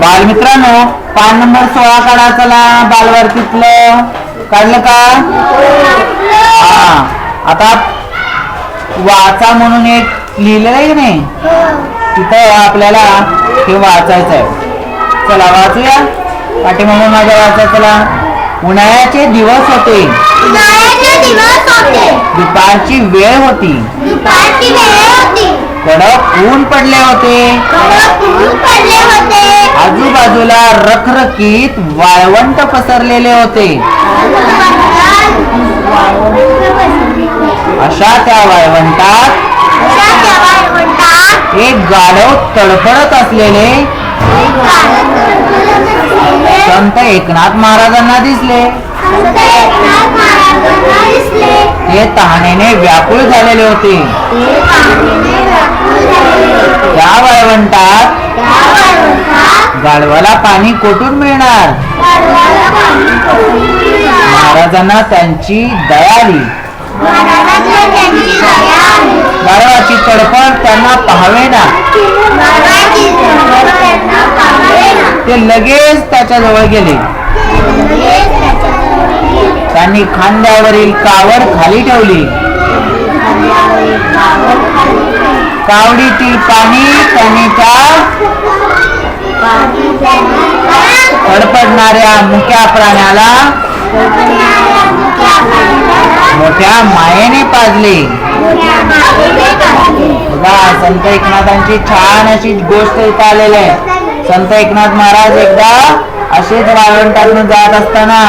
बालमित्रांनो पान नंबर सोळा काढा चला बालवारतीतलं. काढलं का? हा. आता वाचा म्हणून एक लिहिलेलं आहे की नाही? तिथं आपल्याला हे वाचायचं आहे. चला वाचूया. पाठीमागून माझ्या वाचा चला. उन्हाळ्याचे दिवस होते. उन्हाळ्याचे दिवस होते. दुपारची वेळ होती. दुपारची वेळ होती. कडक ऊन पडले होते. बाजूला रखरखीत वाळवंट पसरलेले होते. अशा त्या वाळवंटात एक गाढव तडफडत असलेले संत एकनाथ महाराजांना दिसले. संत एकनाथ महाराजांना दिसले ते तहानेने व्याकुळ झालेले होते. त्या वाळवंटात गाढवाला पाणी कोठून मिळणार? महाराजांना त्यांची दया आली. गाढवाची तडफड त्यांना पाहावे ना ते लगेच त्याच्याजवळ गेले त्याच्याजवळ गेले. त्यांनी खांद्यावरील कावर खाली ठेवली. कावडीतील पाणी त्यांनी फडफडणाऱ्या मुख्या मुक्या प्राण्याला मोठ्या मायेने पाजले. बघा संत एकनाथांची छान अशी गोष्ट इथं आलेली आहे. संत एकनाथ महाराज एकदा असेच वाळवंटातून जात असताना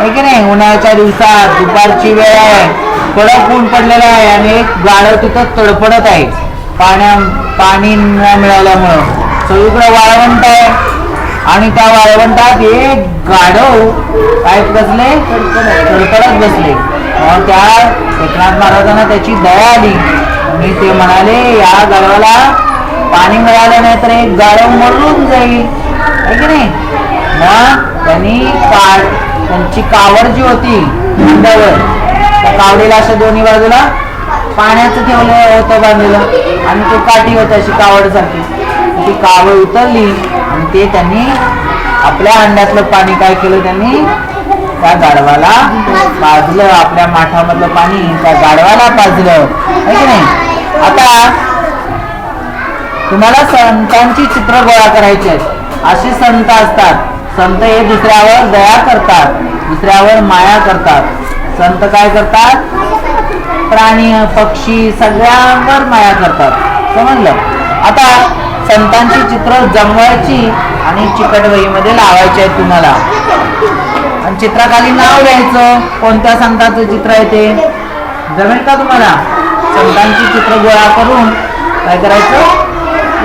आहे की नाही उन्हाळ्याच्या दिवसात दुपारची वेळ आहे कडक ऊन पडलेलं आहे आणि एक गाढव तिथं तडफडत आहे. पाण्या पाणी न मिळाल्यामुळं. सगळीकडे वाळवंट आहे. आणि त्या वाळवंटात एक गाढव काय बसले तडफडत बसले. मग त्या एकनाथ महाराजांना त्याची दया आली. आणि ते म्हणाले या गाढवाला पाणी मिळालं नाही तर एक गाढव मरून जाईल. आहे की नाही? मग त्यांनी का त्यांची कावड जी होती खांद्यावर त्या कावडीला अशा दोन्ही बाजूला पाण्याचं ठेवलं होतं बांधलेलं. आणि तो काठी होता अशी कावड सारखी ती कावड उतरली आणि ते त्यांनी आपल्या अंड्यातलं पाणी काय केलं त्यांनी? त्या गाढवाला पाजलं आपल्या माठामधलं पाणी त्या गाढवाला पाजलं. की नाही? आता तुम्हाला संतांची चित्र गोळा करायची आहेत. असे संत असतात. संत हे दुसऱ्यावर दया करतात. दुसऱ्यावर माया करतात. संत काय करतात? प्राणी पक्षी सगळ्यांवर माया करतात. समजलं? आता संतांची चित्र जमवायची आणि चिकट वहीमध्ये लावायची आहेत तुम्हाला. आणि चित्राखाली नाव लिहायचं कोणत्या संतांचं चित्र आहे ते? जमेल का तुम्हाला? संतांची चित्र गोळा करून काय करायचं?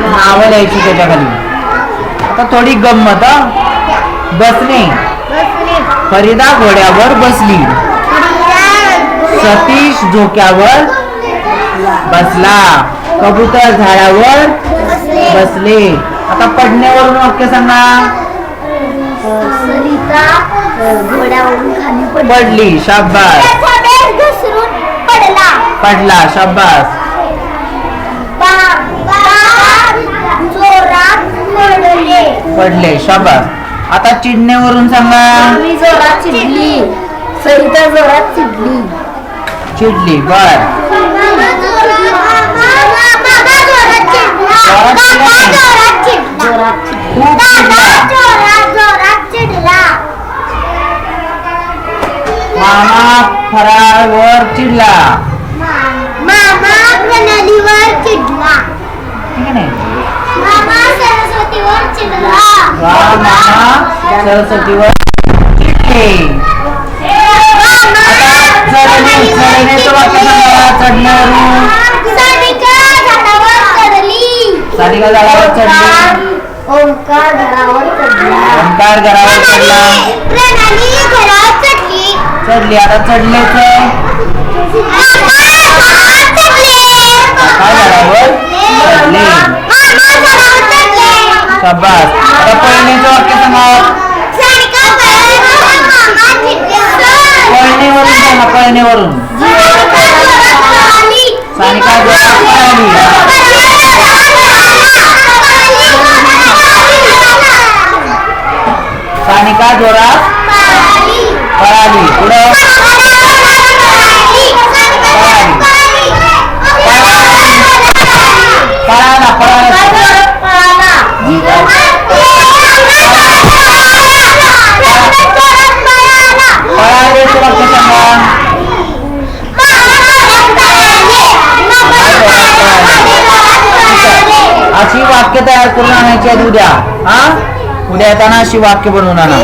नावं लिहायची त्याच्याखाली. आता थोडी गंमत. बसणे. फरीदा घोड्यावर बसली. सतीश झोक्यावर बसला. कबूतर झाडावर बसले. आता पडण्यावरून वाक्य सांगा. सरिता घोड्यावरून खाली पडली. शाबास. पडला. पडला शाबास. पडले शाबास. आता चिडण्यावरून सांगा. जोरात चिडली. सरिता जोरात चिडली. चिडली बर. खूप चिडला मामा फराळवर चिडला. मामा प्रणालीवर चिडला मामा सरस्वतीवर चिडला. मामा सरस्वतीवर चिडले. सानिका झाडावर चढली. ओंकार घरावर चढला. ओंकार घरावर चढला. प्रणाली घरावर चढली. चढली आता चढले घरावर चढले. शाबास. आता पळण्याचं वाक्य चिडले. पळणेवरून पळणेवरून. Saya nikah dua Sanika Jora Parali Udah Parali Parana Parana वाक्य तयार करून आणायची आहेत उद्या. हा? उद्या येताना अशी वाक्य बनवून आणा.